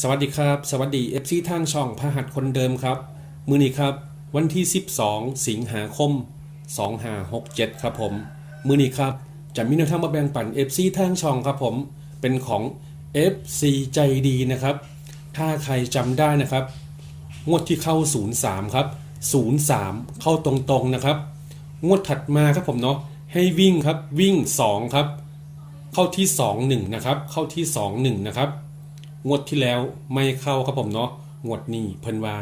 สวัสดีครับ สวัสดี FC ทางช่องพหัสคนเดิมครับ มือนี้ครับ วันที่ 12 สิงหาคม 2567 ครับผม มือนี้ครับ จะมีแนวทางมาแบ่งปัน FC ทางช่องครับผม เป็นของ FC ใจดีนะครับ ถ้าใครจำได้นะครับ งวดที่เข้า 03 ครับ 03 เข้าตรงๆนะครับ งวดถัดมาครับผมเนาะ ให้วิ่งครับ วิ่ง 2 ครับ เข้าที่ 2 1 นะครับ เข้าที่ 2 1 นะครับ งวดที่แล้วไม่เข้าครับผมเนาะงวดนี้เพิ่นว่า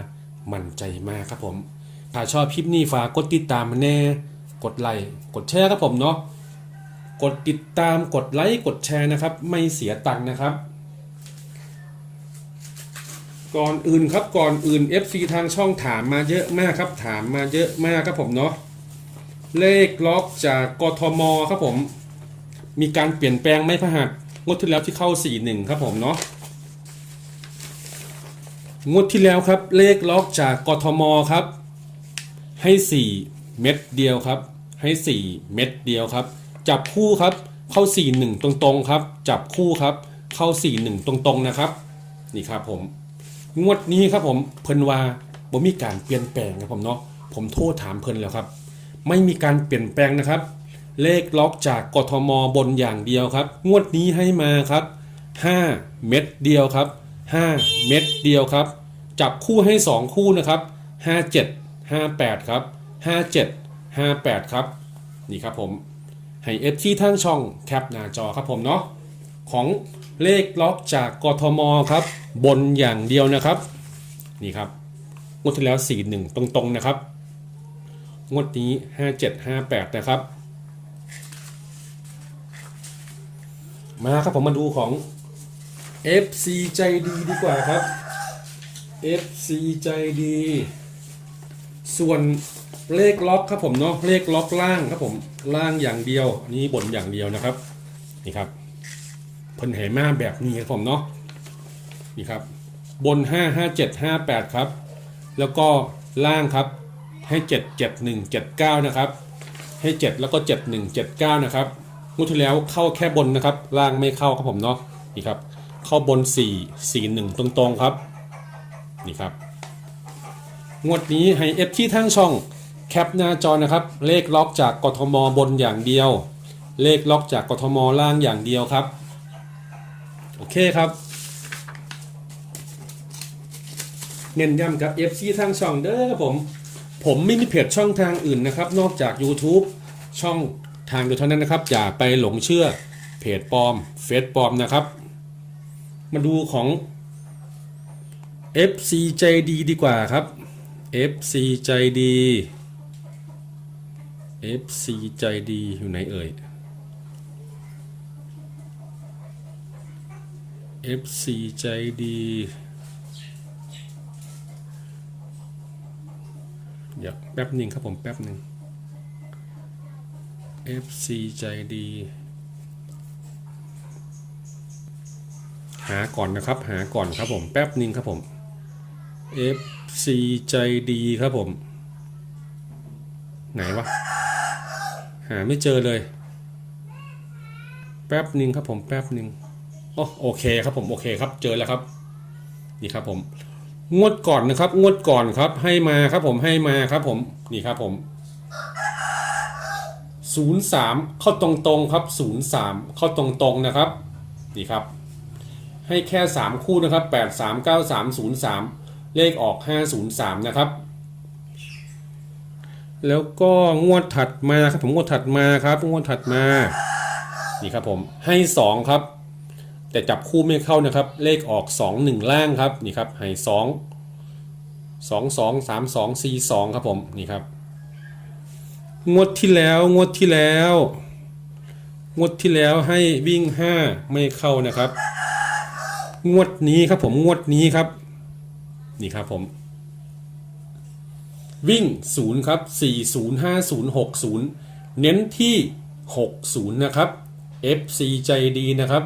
มั่นใจมากครับผม ถ้าชอบคลิปนี้ฝากกดติดตามมาแน่ กดไลค์กดแชร์ครับผมเนาะกดติดตามกดไลค์กดแชร์นะครับ ไม่เสียตังค์นะครับ ก่อนอื่นครับก่อนอื่น FC ทางช่องถามมาเยอะมากครับ ถามมาเยอะมากครับผมเนาะเลขล็อกจากกทมครับผม มีการเปลี่ยนแปลงไหมพหัสงวดที่แล้วที่เข้า 41 ครับผมเนาะ งวดที่แล้วครับ เลขล็อกจากกทมครับ ให้ 4 เม็ดเดียวครับ ให้ 4 เม็ดเดียวครับ จับคู่ครับเข้า 4 1 ตรงๆครับ จับคู่ครับ เข้า 4 1 ตรงๆนะครับ นี่ครับผม งวดนี้ครับผมเพิ่นว่าบ่มีการเปลี่ยนแปลงครับผมเนาะผมโทรถามเพิ่นแล้วครับ ไม่มีการเปลี่ยนแปลงนะครับ เลขล็อกจากกทมบนอย่างเดียวครับ งวดนี้ให้มาครับ 5 เม็ดเดียวครับ 5 เม็ดเดียวครับ จับคู่ให้ 2 คู่นะครับ 57 58 ครับ 57 58 ครับ นี่ครับผม ให้เอฟที่ทั้งช่องแคปหน้าจอครับผมเนาะของเลขล็อกจากกทมครับ บนอย่างเดียวนะครับ นี่ครับงวดที่แล้ว 41 ตรงๆนะครับ งวดนี้ 5758 นะครับ มาครับผมมาดูของ FC ใจดีดีกว่าครับ FC ใจดี ส่วนเลขล็อกครับผมเนาะเลขล็อกล่างครับผมล่างอย่างเดียวนนี้บนอย่างเดียวนะครับนี่ครับเพิ่นเหมาแบบนี้ครับผมเนาะนี่ครับ บน 5 5 7 5 8 ครับ แล้วก็ล่างครับให้ 7 7 1 7 9 นะครับ ให้ 7 แล้วก็ 7 1 7 9 นะครับงวดที่แล้วเข้าแค่บนนะครับ ล่างไม่เข้าครับผมเนาะนี่ครับ เข้าบน 4 4 1 ตรงๆครับ นี่ครับ งวดนี้ให้เอฟที่ทั้งช่องแคปหน้าจอนะครับ เลขล็อกจากกทมบนอย่างเดียว เลขล็อกจากกทมล่างอย่างเดียวครับ โอเคครับ เน้นย้ำกับ FC ทางช่องเด้อครับผม ผมไม่มีเพจช่องทางอื่นนะครับ นอกจาก YouTube ช่องทางเดียวเท่านั้นนะครับ อย่าไปหลงเชื่อเพจปลอมเฟซปลอมนะครับ มาดูของ FC ใจดีดีกว่าครับ FC ใจดี FC ใจดีอยู่ไหนเอ่ย FC ใจดี เดี๋ยวแป๊บหนึ่งครับผมแป๊บหนึ่ง FC ใจดี หาก่อนนะครับ หาก่อนครับผม แป๊บนึงครับผม FC ใจดีครับผม ไหนวะ หาไม่เจอเลย แป๊บนึงครับผม แป๊บนึ่งโอโอเคครับผม โอเคครับ เจอแล้วครับ นี่ครับผม งวดก่อนนะครับ งวดก่อนครับ ให้มาครับผม ให้มาครับผม นี่ครับผมศูนย์สามเข้าตรงๆครับศูนย์สามเข้าตรงๆนะครับ นี่ครับ ให้แค่ 3 คู่นะครับ 8 3 9 3 0 3 เลขออก 503 นะครับ แล้วก็งวดถัดมาครับผมงวดถัดมาครับ งวดถัดมา นี่ครับผมให้ 2 ครับ แต่จับคู่ไม่เข้านะครับ เลขออก 2 1 ล่างครับ นี่ครับให้ 2 2 2 3 2 4 2 ครับผม นี่ครับ งวดที่แล้วงวดที่แล้ว งวดที่แล้วให้วิ่ง 5 ไม่เข้านะครับ งวดนี้ครับผมงวดนี้ครับ นี่ครับผม วิ่งศูนย์ครับสี่ศูนย์ห้าศูนย์หกศูนย์เน้นที่หกศูนย์นะครับ FC ใจดีนะครับ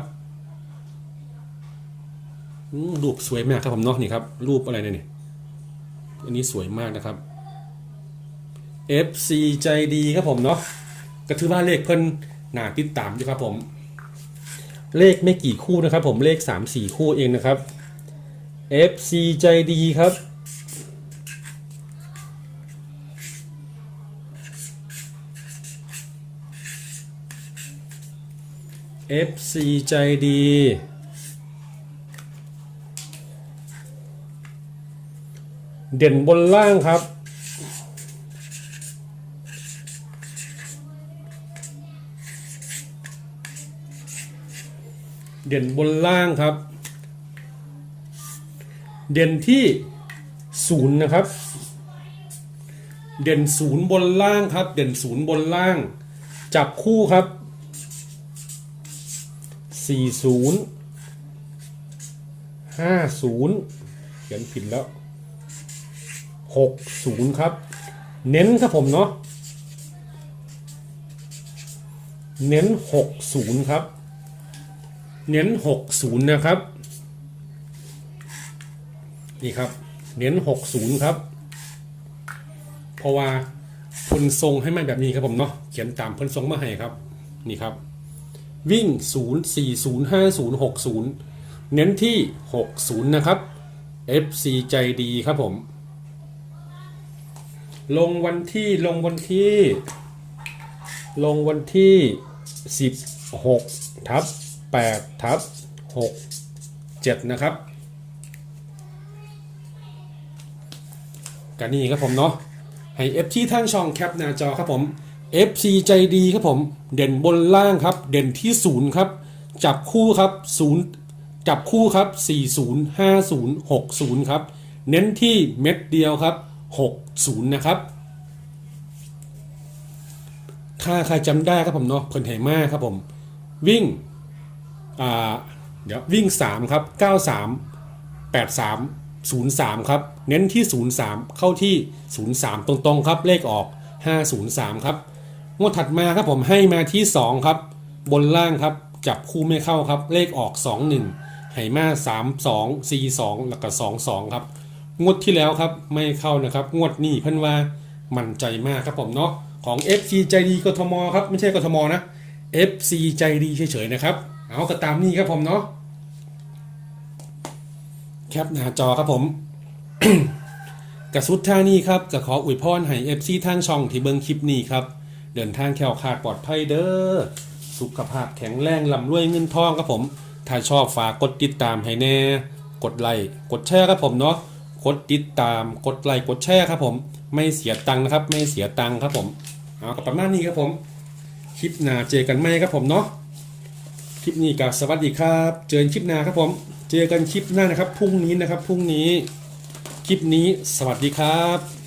รูปสวยมากครับผมเนาะนี่ครับ รูปอะไรเนี่ยนี่อันนี้สวยมากนะครับ FC ใจดีครับผมเนาะก็ถือว่าเลขเพิ่นหนาติดตามอยู่ครับผม เลขไม่กี่คู่นะครับ ผมเลข 3 4 คู่เองนะครับ FC ใจดีครับ FC ใจดี เด่นบนล่างครับ เด่นบนล่างครับ เด่นที่ศูนย์นะครับ เด่นศูนย์บนล่างครับ เด่นศูนย์บนล่าง จับคู่ครับสี่ศูนย์ห้าศูนย์เขียนผิดแล้วหกศูนย์ครับ เน้นครับผมเนาะเน้นหกศูนย์ครับ เน้นหกศูนย์นะครับ นี่ครับ เน้นหกศูนย์ครับ เพราะว่าเพิ่นทรงให้มาแบบนี้ครับผมเนาะเขียนตามเพิ่นทรงมาให้ครับ นี่ครับ วิ่ง 0 4 0 5 0 6 0 เน้นที่ 60 นะครับ FC ใจดีครับผม ลงวันที่ลงวันที่ ลงวันที่ 16ทับ 8ทับ6 7 นะครับกันนี่ครับผมเนาะให้ F ที่ทางช่องแคปหน้าจอครับผม FC ใจดีครับผม เด่นบนล่างครับ เด่นที่ศูนย์ครับ จับคู่ครับศูนย์จับคู่ครับ 40 50 60 ครับ เน้นที่เม็ดเดียวครับ 60 นะครับถ้าใครจำได้ครับผมเนาะเพิ่นไหมากครับผม วิ่ง เดี๋ยววิ่ง 3 ครับ 93 83 03 ครับ เน้นที่ 03 เข้าที่ 03 ตรงๆ ครับ เลขออก 503 ครับงวดถัดมาครับผมให้มาที่ 2 ครับ บนล่างครับ จับคู่ไม่เข้าครับ เลขออก 21ให้มา3 2 4 2 แล้วก็2 2 ครับ งวดที่แล้วครับไม่เข้านะครับ งวดนี้เพิ่นว่ามั่นใจมากครับผมเนาะของ FC ใจดีกทมครับ ไม่ใช่กทมนะ FC ใจดีเฉยๆนะครับ เอาก็ตามนี้ครับผมเนาะแคปหน้าจอครับผมกระสุดท่านี้ครับก็ขออวยพรให้เอฟซีทางช่องที่เบิงคลิปนี้ครับ เดินทางแข็งขาดปลอดภัยเด้อสุขภาพแข็งแรงลำรวยเงินทองครับผม ถ้าชอบฝากกดติดตามให้แน่ กดไลค์กดแชร์ครับผมเนาะกดติดตามกดไลค์กดแชร์ครับผม ไม่เสียตังค์นะครับ ไม่เสียตังค์ครับผมเอากับประมาณนี้ครับผม คลิปหน้าเจอกันไหมครับผมเนาะ คลิปนี้กับสวัสดีครับ เจอกันคลิปหน้าครับผม เจอกันคลิปหน้านะครับพรุ่งนี้นะครับพรุ่งนี้ คลิปนี้สวัสดีครับ